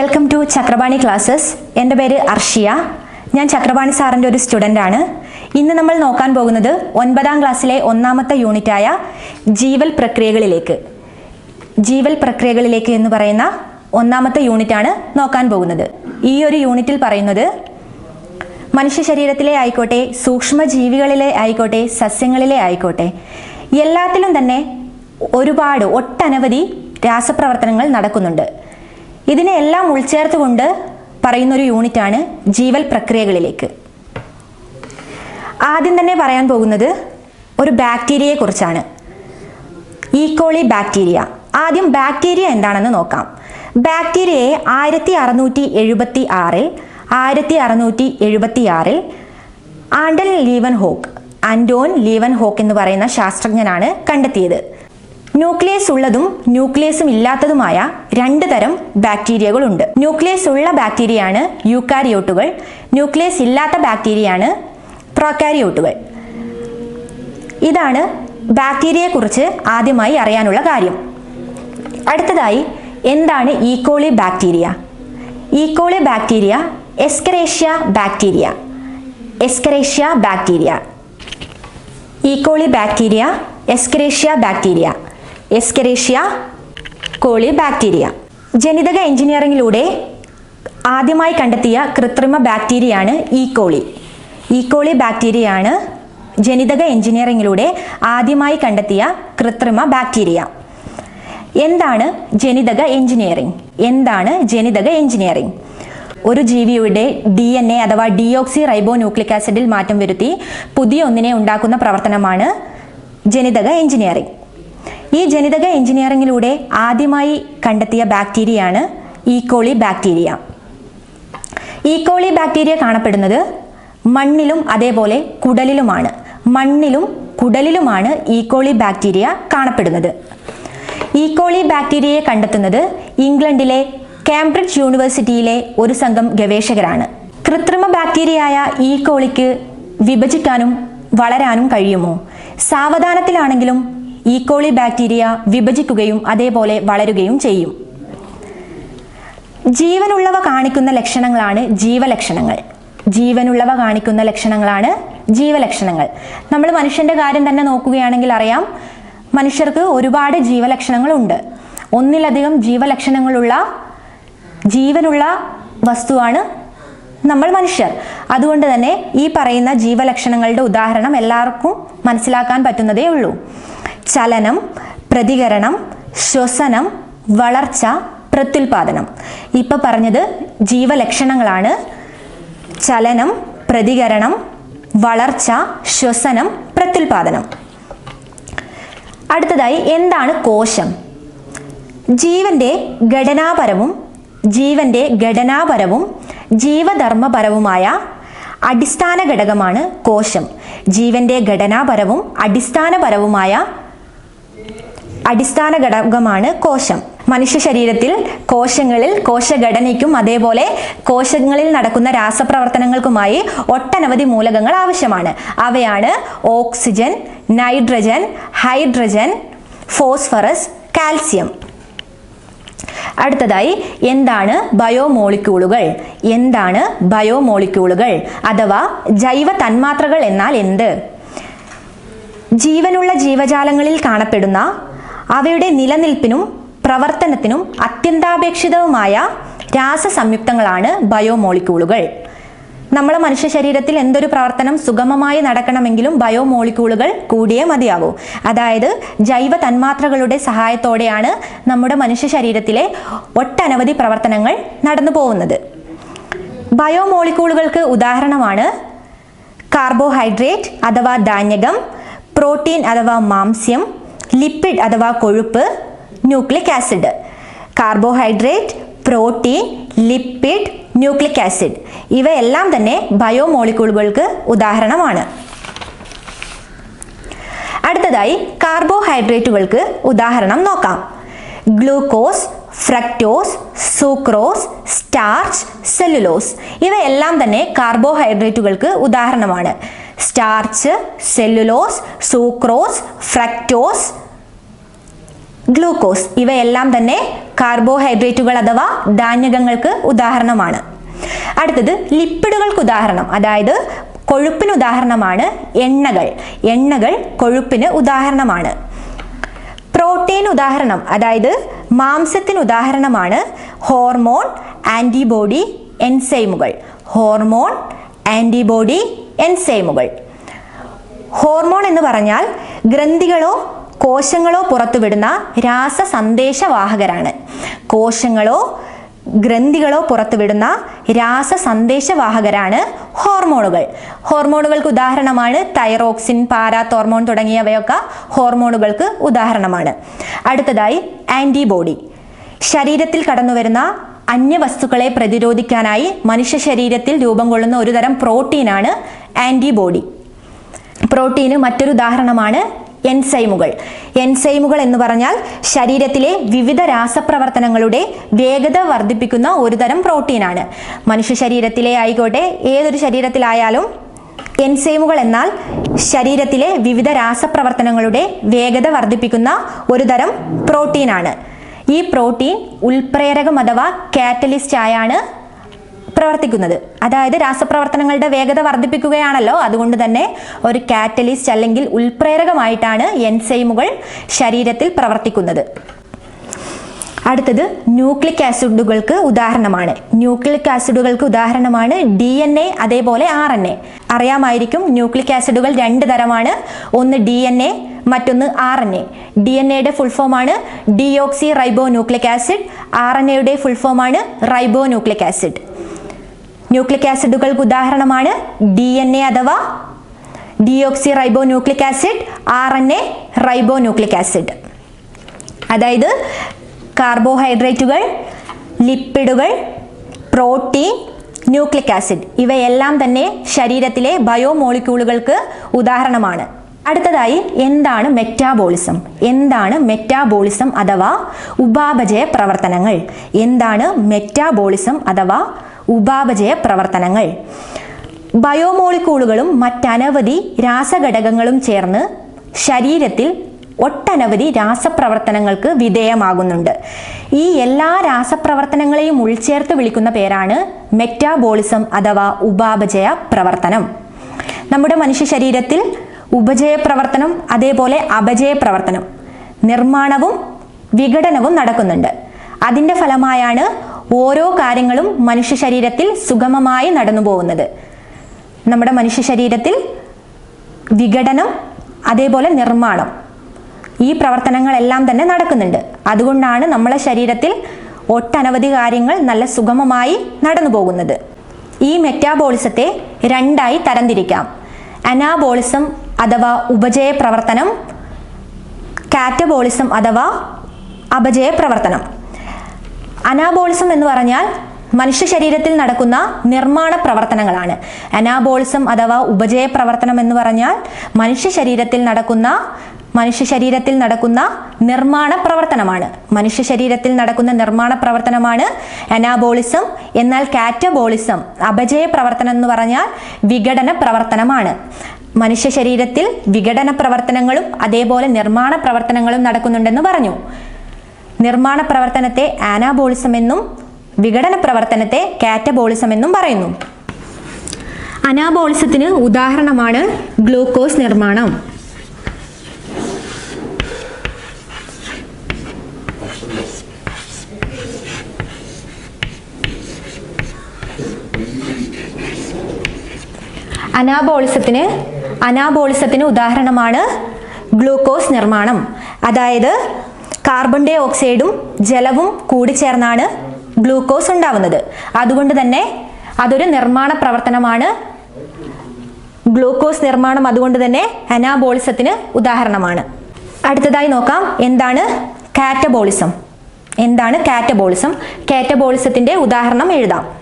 Welcome to Chakrapani classes. എന്റെ പേര് അർഷിയ. ഞാൻ ചക്രപാണി സാറിന്റെ ഒരു സ്റ്റുഡന്റ് ആണ് ഇന്ന് നമ്മൾ നോക്കാൻ പോകുന്നത് ഒൻപതാം ക്ലാസ്സിലെ ഒന്നാമത്തെ യൂണിറ്റായ ജീവൽ പ്രക്രിയകളിലേക്ക്. ജീവൽ പ്രക്രിയകളിലേക്ക് എന്ന് പറയുന്ന ഒന്നാമത്തെ യൂണിറ്റാണ് നോക്കാൻ പോകുന്നത്. ഈ ഒരു യൂണിറ്റിൽ പറയുന്നത് മനുഷ്യ ശരീരത്തിലെ ആയിക്കോട്ടെ സൂക്ഷ്മജീവികളിലെ ആയിക്കോട്ടെ സസ്യങ്ങളിലെ ആയിക്കോട്ടെ എല്ലാത്തിലും തന്നെ ഒരുപാട് ഒട്ടനവധി രാസപ്രവർത്തനങ്ങൾ നടക്കുന്നുണ്ട്. ഇതിനെ എല്ലാം ഉൾച്ചേർത്തുകൊണ്ട് പറയുന്നൊരു യൂണിറ്റാണ് ജീവൽ പ്രക്രിയകളിലേക്ക്. ആദ്യം തന്നെ പറയാൻ പോകുന്നത് ഒരു ബാക്ടീരിയയെ കുറിച്ചാണ്. ഈക്കോളി ബാക്ടീരിയ ആദ്യം ബാക്ടീരിയ എന്താണെന്ന് നോക്കാം. ബാക്ടീരിയയെ ആയിരത്തി അറുന്നൂറ്റി എഴുപത്തി ആറിൽ ആയിരത്തി അറുന്നൂറ്റി എഴുപത്തി ആറിൽ Anton Leeuwenhoek Anton Leeuwenhoek എന്ന് പറയുന്ന ശാസ്ത്രജ്ഞനാണ് കണ്ടെത്തിയത്. ന്യൂക്ലിയസ് ഉള്ളതും ന്യൂക്ലിയസും ഇല്ലാത്തതുമായ രണ്ട് തരം ബാക്ടീരിയകളുണ്ട്. ന്യൂക്ലിയസ് ഉള്ള ബാക്ടീരിയയാണ് യൂക്കാരിയോട്ടുകൾ. ന്യൂക്ലിയസ് ഇല്ലാത്ത ബാക്ടീരിയയാണ് പ്രോക്കാരിയോട്ടുകൾ. ഇതാണ് ബാക്ടീരിയയെക്കുറിച്ച് ആദ്യമായി അറിയാനുള്ള കാര്യം. അടുത്തതായി എന്താണ് E coli bacteria? E coli bacteria Escherichia bacteria Escherichia bacteria E coli bacteria Escherichia bacteria Escherichia coli bacteria ജനിതക എഞ്ചിനീയറിംഗിലൂടെ ആദ്യമായി കണ്ടെത്തിയ കൃത്രിമ ബാക്ടീരിയയാണ് ഈക്കോളി ഈക്കോളി ബാക്ടീരിയയാണ് ജനിതക എഞ്ചിനീയറിംഗിലൂടെ ആദ്യമായി കണ്ടെത്തിയ കൃത്രിമ ബാക്ടീരിയ എന്താണ് ജനിതക എഞ്ചിനീയറിംഗ്? എന്താണ് ജനിതക എഞ്ചിനീയറിംഗ്? ഒരു ജീവിയുടെ ഡി എൻ എ അഥവാ ഡിയോക്സി റൈബോ ന്യൂക്ലിക് ആസിഡിൽ മാറ്റം വരുത്തി പുതിയ ഒന്നിനെ ഉണ്ടാക്കുന്ന പ്രവർത്തനമാണ് ജനിതക എഞ്ചിനീയറിംഗ്. ഈ ജനിതക എഞ്ചിനീയറിംഗിലൂടെ ആദ്യമായി കണ്ടെത്തിയ ബാക്ടീരിയയാണ് E coli bacteria E coli bacteria കാണപ്പെടുന്നത് മണ്ണിലും അതേപോലെ കുടലിലുമാണ്. മണ്ണിലും കുടലിലുമാണ് ഈക്കോളി ബാക്ടീരിയ കാണപ്പെടുന്നത്. ഈക്കോളി ബാക്ടീരിയയെ കണ്ടെത്തുന്നത് ഇംഗ്ലണ്ടിലെ കാംബ്രിഡ്ജ് യൂണിവേഴ്സിറ്റിയിലെ ഒരു സംഘം ഗവേഷകരാണ്. കൃത്രിമ ബാക്ടീരിയയായ ഈക്കോളിക്ക് വിഭജിക്കാനും വളരാനും കഴിയുമോ? സാവധാനത്തിലാണെങ്കിലും ഈക്കോളി ബാക്ടീരിയ വിഭജിക്കുകയും അതേപോലെ വളരുകയും ചെയ്യും. ജീവനുള്ളവ കാണിക്കുന്ന ലക്ഷണങ്ങളാണ് ജീവലക്ഷണങ്ങൾ. ജീവനുള്ളവ കാണിക്കുന്ന ലക്ഷണങ്ങളാണ് ജീവലക്ഷണങ്ങൾ. നമ്മൾ മനുഷ്യന്റെ കാര്യം തന്നെ നോക്കുകയാണെങ്കിൽ അറിയാം മനുഷ്യർക്ക് ഒരുപാട് ജീവലക്ഷണങ്ങളുണ്ട്. ഒന്നിലധികം ജീവലക്ഷണങ്ങളുള്ള ജീവനുള്ള വസ്തുവാണ് നമ്മൾ മനുഷ്യർ. അതുകൊണ്ട് തന്നെ ഈ പറയുന്ന ജീവലക്ഷണങ്ങളുടെ ഉദാഹരണം എല്ലാവർക്കും മനസ്സിലാക്കാൻ പറ്റുന്നതേ ഉള്ളൂ. ചലനം പ്രതികരണം ശ്വസനം വളർച്ച പ്രത്യുൽപാദനം. ഇപ്പൊ പറഞ്ഞത് ജീവലക്ഷണങ്ങളാണ്. ചലനം പ്രതികരണം വളർച്ച ശ്വസനം പ്രത്യുൽപാദനം. അടുത്തതായി എന്താണ് കോശം? ജീവന്റെ ഘടനാപരവും ജീവന്റെ ഘടനാപരവും ജീവധർമ്മപരവുമായ അടിസ്ഥാന ഘടകമാണ് കോശം. ജീവന്റെ ഘടനാപരവും അടിസ്ഥാനപരവുമായ അടിസ്ഥാന ഘടകമാണ് കോശം. മനുഷ്യ ശരീരത്തിൽ കോശങ്ങളിൽ കോശഘടനയ്ക്കും അതേപോലെ കോശങ്ങളിൽ നടക്കുന്ന രാസപ്രവർത്തനങ്ങൾക്കുമായി ഒട്ടനവധി മൂലകങ്ങൾ ആവശ്യമാണ്. അവയാണ് oxygen nitrogen hydrogen phosphorus calcium. അടുത്തതായി എന്താണ് ബയോമോളിക്യൂളുകൾ? എന്താണ് ബയോമോളിക്യൂളുകൾ? അഥവാ ജൈവ തന്മാത്രകൾ എന്നാൽ എന്ത്? ജീവനുള്ള ജീവജാലങ്ങളിൽ കാണപ്പെടുന്ന അവയുടെ നിലനിൽപ്പിനും പ്രവർത്തനത്തിനും അത്യന്താപേക്ഷിതവുമായ രാസസംയുക്തങ്ങളാണ് ബയോമോളിക്യൂളുകൾ. നമ്മളെ മനുഷ്യ ശരീരത്തിൽ എന്തൊരു പ്രവർത്തനം സുഗമമായി നടക്കണമെങ്കിലും ബയോമോളിക്യൂളുകൾ കൂടിയേ മതിയാകൂ. അതായത് ജൈവ തന്മാത്രകളുടെ സഹായത്തോടെയാണ് നമ്മുടെ മനുഷ്യ ശരീരത്തിലെ ഒട്ടനവധി പ്രവർത്തനങ്ങൾ നടന്നു പോകുന്നത്. ബയോമോളിക്യൂളുകൾക്ക് ഉദാഹരണമാണ് കാർബോഹൈഡ്രേറ്റ് അഥവാ ധാന്യകം പ്രോട്ടീൻ അഥവാ മാംസ്യം ലിപ്പിഡ് അഥവാ കൊഴുപ്പ് nucleic acid carbohydrate protein lipid nucleic acid ഇവയെല്ലാം തന്നെ ബയോമോളിക്യൂളുകൾക്ക് ഉദാഹരണമാണ്. അടുത്തതായി കാർബോഹൈഡ്രേറ്റുകൾക്ക് ഉദാഹരണം നോക്കാം. Glucose fructose sucrose starch cellulose. ഇവയെല്ലാം തന്നെ കാർബോഹൈഡ്രേറ്റുകൾക്ക് ഉദാഹരണമാണ്. Starch cellulose sucrose fructose glucose. ഇവയെല്ലാം തന്നെ കാർബോഹൈഡ്രേറ്റുകൾ അഥവാ ധാന്യകങ്ങൾക്ക് ഉദാഹരണമാണ്. അടുത്തത് ലിപ്പിഡുകൾക്ക് ഉദാഹരണം. അതായത് കൊഴുപ്പിന് ഉദാഹരണമാണ് എണ്ണകൾ. എണ്ണകൾ കൊഴുപ്പിന് ഉദാഹരണമാണ്. പ്രോട്ടീൻ ഉദാഹരണം. അതായത് മാംസത്തിന് ഉദാഹരണമാണ് ഹോർമോൺ ആന്റിബോഡി എൻസൈമുകൾ. ഹോർമോൺ ആന്റിബോഡി എൻസൈമുകൾ. ഹോർമോൺ എന്ന് പറഞ്ഞാൽ ഗ്രന്ഥികളോ കോശങ്ങളോ പുറത്തുവിടുന്ന രാസ സന്ദേശവാഹകരാണ് കോശങ്ങളോ ഗ്രന്ഥികളോ പുറത്തുവിടുന്ന രാസ സന്ദേശവാഹകരാണ് ഹോർമോണുകൾ. ഹോർമോണുകൾക്ക് ഉദാഹരണമാണ് തൈറോക്സിൻ പാരാത്തോർമോൺ തുടങ്ങിയവയൊക്കെ ഹോർമോണുകൾക്ക് ഉദാഹരണമാണ്. അടുത്തതായി ആന്റിബോഡി ശരീരത്തിൽ കടന്നുവരുന്ന അന്യവസ്തുക്കളെ പ്രതിരോധിക്കാനായി മനുഷ്യ ശരീരത്തിൽ രൂപം കൊള്ളുന്ന ഒരു തരം പ്രോട്ടീനാണ് ആന്റിബോഡി പ്രോട്ടീന് മറ്റൊരു ഉദാഹരണമാണ് എൻസൈമുകൾ. എൻസൈമുകൾ എന്ന് പറഞ്ഞാൽ ശരീരത്തിലെ വിവിധ രാസപ്രവർത്തനങ്ങളുടെ വേഗത വർദ്ധിപ്പിക്കുന്ന ഒരു തരം പ്രോട്ടീനാണ്. മനുഷ്യ ശരീരത്തിലെ ആയിക്കോട്ടെ ഏതൊരു ശരീരത്തിലായാലും എൻസൈമുകൾ എന്നാൽ ശരീരത്തിലെ വിവിധ രാസപ്രവർത്തനങ്ങളുടെ വേഗത വർദ്ധിപ്പിക്കുന്ന ഒരു തരം പ്രോട്ടീനാണ്. ഈ പ്രോട്ടീൻ ഉൽപ്രേരകം അഥവാ കാറ്റലിസ്റ്റ് ആയാണ് പ്രവർത്തിക്കുന്നത്. അതായത് രാസപ്രവർത്തനങ്ങളുടെ വേഗത വർദ്ധിപ്പിക്കുകയാണല്ലോ. അതുകൊണ്ട് തന്നെ ഒരു കാറ്റലിസ്റ്റ് അല്ലെങ്കിൽ ഉൽപ്രേരകമായിട്ടാണ് എൻസൈമുകൾ ശരീരത്തിൽ പ്രവർത്തിക്കുന്നത്. അടുത്തത് ന്യൂക്ലിക് ആസിഡുകൾക്ക് ഉദാഹരണമാണ്. ന്യൂക്ലിക് ആസിഡുകൾക്ക് ഉദാഹരണമാണ് ഡി എൻ എ അതേപോലെ ആർ എൻ എ. അറിയാമായിരിക്കും ന്യൂക്ലിക് ആസിഡുകൾ രണ്ട് തരമാണ്. ഒന്ന് ഡി എൻ എ മറ്റൊന്ന് R N A. D N എയുടെ ഫുൾ ഫോമാണ് deoxy റൈബോ nucleic acid. R N എയുടെ ഫുൾ ഫോമാണ് റൈബോ ന്യൂക്ലിക് ആസിഡ്. ന്യൂക്ലിക് ആസിഡുകൾക്ക് ഉദാഹരണമാണ് ഡി എൻ എ അഥവാ deoxyribonucleic acid R N A ribonucleic acid അതായത് കാർബോഹൈഡ്രേറ്റുകൾ ലിപ്പിഡുകൾ പ്രോട്ടീൻ ന്യൂക്ലിക് ആസിഡ് ഇവയെല്ലാം തന്നെ ശരീരത്തിലെ ബയോമോളിക്യൂളുകൾക്ക് ഉദാഹരണമാണ്. അടുത്തതായി എന്താണ് മെറ്റാബോളിസം എന്താണ് മെറ്റാബോളിസം അഥവാ ഉപാപചയ പ്രവർത്തനങ്ങൾ? എന്താണ് മെറ്റാബോളിസം അഥവാ ഉപാപചയ പ്രവർത്തനങ്ങൾ. ബയോമോളിക്കൂളുകളും മറ്റനവധി രാസഘടകങ്ങളും ചേർന്ന് ശരീരത്തിൽ ഒട്ടനവധി രാസപ്രവർത്തനങ്ങൾക്ക് വിധേയമാകുന്നുണ്ട്. ഈ എല്ലാ രാസപ്രവർത്തനങ്ങളെയും ഉൾച്ചേർത്ത് വിളിക്കുന്ന പേരാണ് മെറ്റാബോളിസം അഥവാ ഉപാപചയ പ്രവർത്തനം. നമ്മുടെ മനുഷ്യ ശരീരത്തിൽ ഉപജയ പ്രവർത്തനം അതേപോലെ അപജയ പ്രവർത്തനം നിർമ്മാണവും വിഘടനവും നടക്കുന്നുണ്ട്. അതിന്റെ ഫലമായാണ് ഓരോ കാര്യങ്ങളും മനുഷ്യ ശരീരത്തിൽ സുഗമമായി നടന്നു പോകുന്നത്. നമ്മുടെ മനുഷ്യ ശരീരത്തിൽ വിഘടനം അതേപോലെ നിർമ്മാണം ഈ പ്രവർത്തനങ്ങളെല്ലാം തന്നെ നടക്കുന്നുണ്ട്. അതുകൊണ്ടാണ് നമ്മളെ ശരീരത്തിൽ ഒട്ടനവധി കാര്യങ്ങൾ നല്ല സുഗമമായി നടന്നു പോകുന്നത്. ഈ മെറ്റാബോളിസത്തെ രണ്ടായി തരംതിരിക്കാം. അനാബോളിസം അഥവാ ഉപജയ പ്രവർത്തനം കാറ്റബോളിസം അഥവാ അപജയ പ്രവർത്തനം അനാബോളിസം എന്ന് പറഞ്ഞാൽ മനുഷ്യ ശരീരത്തിൽ നടക്കുന്ന നിർമ്മാണ പ്രവർത്തനങ്ങളാണ്. അനാബോളിസം അഥവാ ഉപജയ പ്രവർത്തനം എന്ന് പറഞ്ഞാൽ മനുഷ്യ ശരീരത്തിൽ നടക്കുന്ന മനുഷ്യ ശരീരത്തിൽ നടക്കുന്ന നിർമ്മാണ പ്രവർത്തനമാണ്. മനുഷ്യ ശരീരത്തിൽ നടക്കുന്ന നിർമ്മാണ പ്രവർത്തനമാണ് അനാബോളിസം. എന്നാൽ കാറ്റബോളിസം അപജയ പ്രവർത്തനം എന്ന് പറഞ്ഞാൽ വിഘടന പ്രവർത്തനമാണ്. മനുഷ്യ ശരീരത്തിൽ വിഘടന പ്രവർത്തനങ്ങളും അതേപോലെ നിർമ്മാണ പ്രവർത്തനങ്ങളും നടക്കുന്നുണ്ടെന്ന് പറഞ്ഞു. നിർമ്മാണ പ്രവർത്തനത്തെ ആനാബോളിസം എന്നും വിഘടന പ്രവർത്തനത്തെ കാറ്റബോളിസം എന്നും പറയുന്നു. അനാബോളിസത്തിന് ഉദാഹരണമാണ് ഗ്ലൂക്കോസ് നിർമ്മാണം. അനാബോളിസത്തിന് അനാബോളിസത്തിന് ഉദാഹരണമാണ് ഗ്ലൂക്കോസ് നിർമ്മാണം. അതായത് കാർബൺ ഡൈ ഓക്സൈഡും ജലവും കൂടി ചേർന്നാണ് ഗ്ലൂക്കോസ് ഉണ്ടാവുന്നത്. അതുകൊണ്ട് തന്നെ അതൊരു നിർമ്മാണ പ്രവർത്തനമാണ്. ഗ്ലൂക്കോസ് നിർമ്മാണം അതുകൊണ്ട് തന്നെ അനാബോളിസത്തിന് ഉദാഹരണമാണ്. അടുത്തതായി നോക്കാം എന്താണ് കാറ്റബോളിസം? എന്താണ് കാറ്റബോളിസം? കാറ്റബോളിസത്തിന്റെ ഉദാഹരണം എഴുതാം.